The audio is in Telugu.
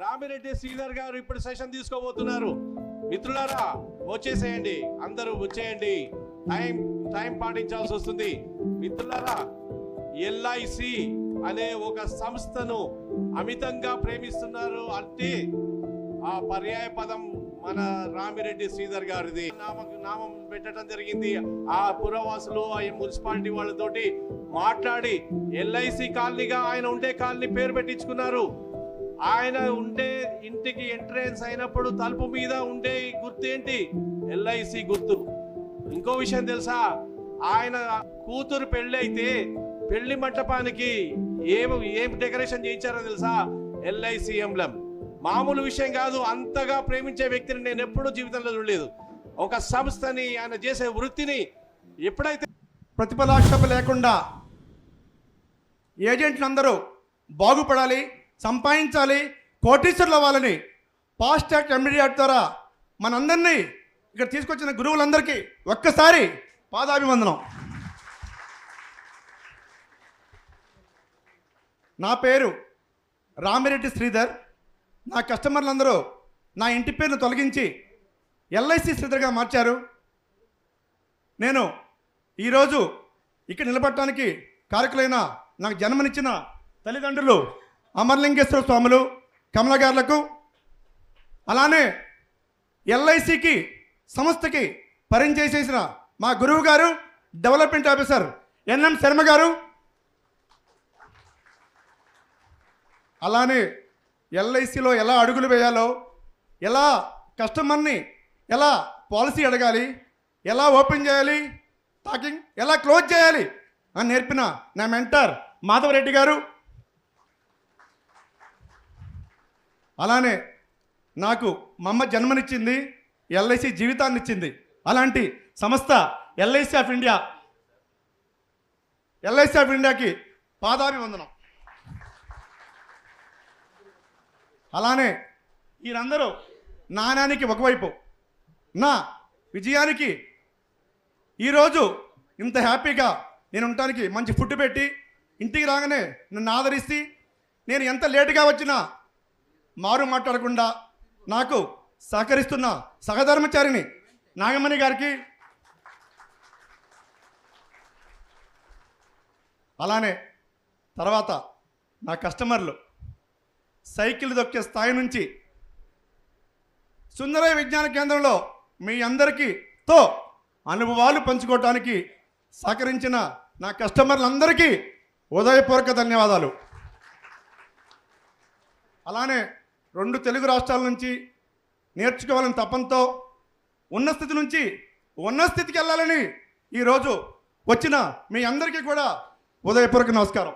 రామిరెడ్డి శ్రీధర్ గారు ఇప్పుడు సెషన్ తీసుకోబోతున్నారు. మిత్రులారా వచ్చేసేయండి. అందరూ వచ్చేయండి. టైం టైం పాటించాల్సి వస్తుంది. మిత్రులారా ఎల్ఐసి అనే ఒక సంస్థను అమితంగా ప్రేమిస్తున్నారు అంటే ఆ పర్యాయ పదం మన రామిరెడ్డి శ్రీధర్ గారిది. నామ నామం పెట్టడం జరిగింది. ఆ పురవాసులు ఆ మున్సిపాలిటీ వాళ్ళతోటి మాట్లాడి ఎల్ఐసి కాలనీగా ఆయన ఉండే కాలనీ పేరు పెట్టించుకున్నారు. ఆయన ఉండే ఇంటికి ఎంట్రెన్స్ అయినప్పుడు తలుపు మీద ఉండే గుర్తు ఏంటి ఎల్ఐసి గుర్తు. ఇంకో విషయం తెలుసా? ఆయన కూతురు పెళ్ళి అయితే పెళ్ళి మంటపానికి ఏం ఏం డెకరేషన్ చేయించారో తెలుసా? ఎల్ఐసి ఎంబ్లం మామూలు విషయం కాదు అంతగా ప్రేమించే వ్యక్తిని నేను ఎప్పుడూ జీవితంలో చూడలేదు. ఒక సంస్థని ఆయన చేసే వృత్తిని ఎప్పుడైతే ప్రతిఫలాక్షేప లేకుండా ఏజెంట్లు అందరూ బాగుపడాలి సంపాదించాలి కోటీశ్వరులు అవ్వాలని ఫాస్ట్ ట్రాక్ యాక్ట్ ద్వారా మనందరినీ ఇక్కడ తీసుకొచ్చిన గురువులందరికీ ఒక్కసారి పాదాభివందనం. నా పేరు రామిరెడ్డి శ్రీధర్. నా కస్టమర్లందరూ నా ఇంటి పేరును తొలగించి ఎల్ఐసి శ్రీధర్గా మార్చారు. నేను ఈరోజు ఇక్కడ నిలబడటానికి కారకులైన నాకు జన్మనిచ్చిన తల్లిదండ్రులు అమర్లింగేశ్వర స్వాములు కమల గారులకు అలానే ఎల్ఐసికి సంస్థకి పరిచయం మా గురువు గారు డెవలప్మెంట్ ఆఫీసర్ ఎన్ఎం శర్మ గారు. అలానే ఎల్ఐసిలో ఎలా అడుగులు వేయాలో ఎలా కస్టమర్ని ఎలా పాలసీ అడగాలి ఎలా ఓపెన్ చేయాలి టాకింగ్ ఎలా క్లోజ్ చేయాలి అని నేర్పిన నా మెంటర్ మాధవరెడ్డి గారు. అలానే నాకు మా అమ్మ జన్మనిచ్చింది ఎల్ఐసి జీవితాన్ని ఇచ్చింది అలాంటి సంస్థ LIC of India LIC of ఇండియాకి పాదాభివందనం అలానే వీరందరూ నాణానికి ఒకవైపు. నా విజయానికి ఈరోజు ఇంత హ్యాపీగా నేను ఉండటానికి మంచి ఫుడ్ పెట్టి ఇంటికి రాగానే నన్ను ఆదరిస్తే నేను ఎంత లేటుగా వచ్చినా మారు మాట్లాడకుండా నాకు సహకరిస్తున్న సహధర్మచారిని నాగమణి గారికి అలానే తర్వాత నా కస్టమర్లు సైకిల్ దొక్కే స్థాయి నుంచి సుందరయ్య విజ్ఞాన కేంద్రంలో మీ అందరికీతో అనుభవాలు పంచుకోవటానికి సహకరించిన నా కస్టమర్లందరికీ ఉదయపూర్వక ధన్యవాదాలు. అలానే రెండు తెలుగు రాష్ట్రాల నుంచి నేర్చుకోవాలని తపంతో ఉన్న స్థితి నుంచి ఉన్న స్థితికి వెళ్ళాలని ఈరోజు వచ్చిన మీ అందరికీ కూడా ఉదయపూర్వక నమస్కారం.